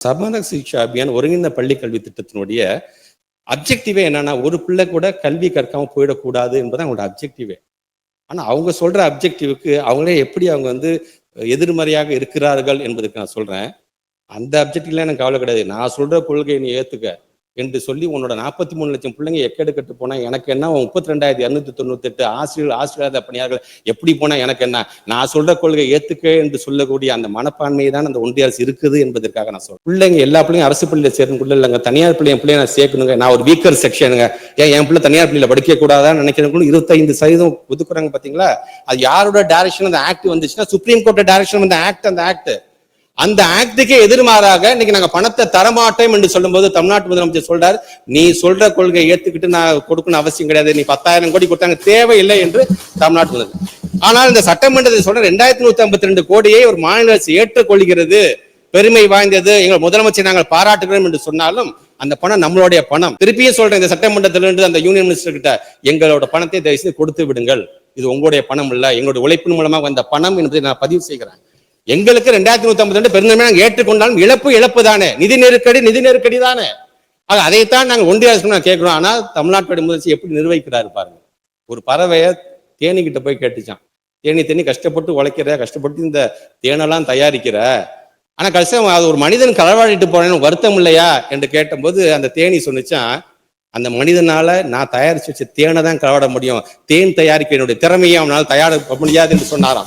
சமத சிக்ஷா அபியான் ஒருங்கிணைந்த பள்ளி கல்வி திட்டத்தினுடைய அப்ஜெக்டிவே என்னன்னா ஒரு பிள்ளை கூட கல்வி கற்காம போயிடக்கூடாது என்பது அவங்களோட அப்ஜெக்டிவே. ஆனா அவங்க சொல்ற அப்ஜெக்டிவுக்கு அவங்களே எப்படி அவங்க வந்து எதிர்மறையாக இருக்கிறார்கள் என்பதுக்கு நான் சொல்றேன். அந்த அப்ஜெக்டிவ்லாம் எனக்கு கவலை கிடையாது. நான் சொல்ற கொள்கையை நீ ஏத்துக்க. என்று சொல்லி உன்னோட நாற்பத்தி மூணு லட்சம் பிள்ளைங்க எக்கெடுக்கட்டு போனா எனக்கு என்ன? முப்பத்தி ரெண்டாயிரத்தி இரநூத்தி தொண்ணூத்தி எட்டு ஆசிரியர் ஆசிரியர் பணியாளர்கள் எப்படி போனா எனக்கு என்ன? நான் சொல்ற கொள்கை ஏத்துக்க என்று சொல்லக்கூடிய அந்த மனப்பான்மையை தான் அந்த ஒன்றிய அரசு இருக்குது என்பதற்காக நான் சொல்றேன். பிள்ளைங்க எல்லா பிள்ளைங்க அரசு பள்ளியில சேர்க்கணும் இல்லைங்க. தனியார் பிள்ளை பிள்ளைய நான் சேர்க்கணுங்க. நான் ஒரு வீக்கர் செக்ஷனுங்க ஏன்? என் பிள்ளை தனியார் பள்ளியில படிக்க கூடாதான்னு நினைக்கிறவங்களும் இருபத்தைந்து சதவீதம் ஒதுக்குறாங்க பாத்தீங்களா? அது யாரோட டைரக்ஷன் அந்த ஆக்ட் வந்துச்சுன்னா சுப்ரீம் கோர்ட் டைரக்ஷன் அந்த ஆக்ட் அந்த ஆக்ட் அந்த ஆக்டுக்கே எதிர்மாறாக இன்னைக்கு நாங்க பணத்தை தரமாட்டோம் என்று சொல்லும்போது தமிழ்நாட்டு முதலமைச்சர் சொல்றார் நீ சொல்ற கொள்கையை ஏத்துக்கிட்டு நான் கொடுக்கணும் அவசியம் கிடையாது. நீ பத்தாயிரம் கோடி கொடுத்தாங்க தேவையில்லை என்று தமிழ்நாட்டு முதலமைச்சர். ஆனால் இந்த சட்டமன்றத்தில் சொல்ற ரெண்டாயிரத்தி நூத்தி ஐம்பத்தி ரெண்டு கோடியை ஒரு மாநில அரசு ஏற்றுக்கொள்கிறது. பெருமை வாய்ந்தது. எங்கள் முதலமைச்சர் நாங்கள் பாராட்டுகிறோம் என்று சொன்னாலும் அந்த பணம் நம்மளுடைய பணம். திருப்பியும் சொல்றேன் இந்த சட்டமன்றத்திலிருந்து அந்த யூனியன் மினிஸ்டர் கிட்ட எங்களோட பணத்தை தயவு செய்து கொடுத்து விடுங்கள். இது உங்களுடைய பணம் இல்ல எங்களுடைய உழைப்பின் மூலமாக வந்த பணம் என்பதை நான் பதிவு செய்கிறேன். எங்களுக்கு ரெண்டாயிரத்தி நூத்தி ஐம்பத்தி ரெண்டு பெருந்தன்மை நாங்கள் ஏற்றுக்கொண்டாலும் இழப்பு இழப்பு தானே. நிதி நெருக்கடி நிதி நெருக்கடி தானே. ஆக அதைத்தான் நாங்கள் ஒன்றிய அரசு நான் கேட்கிறோம். ஆனால் தமிழ்நாட்டுடைய முதலமைச்சர் எப்படி நிர்வகிக்கிறாரு பாருங்க. ஒரு பறவையை தேனிக்கிட்ட போய் கேட்டுச்சான். தேனி தேனி கஷ்டப்பட்டு உழைக்கிற கஷ்டப்பட்டு இந்த தேனெல்லாம் தயாரிக்கிற. ஆனால் கஷ்டம் அது ஒரு மனிதன் களவாடிட்டு போறேன்னு வருத்தம் இல்லையா என்று கேட்டபோது அந்த தேனி சொன்னிச்சான் அந்த மனிதனால நான் தயாரிச்சு வச்ச தேனை தான் களவாட முடியும். தேன் தயாரிக்க என்னுடைய திறமையை அவனால் தயாரிக்க முடியாது என்று சொன்னாராம்.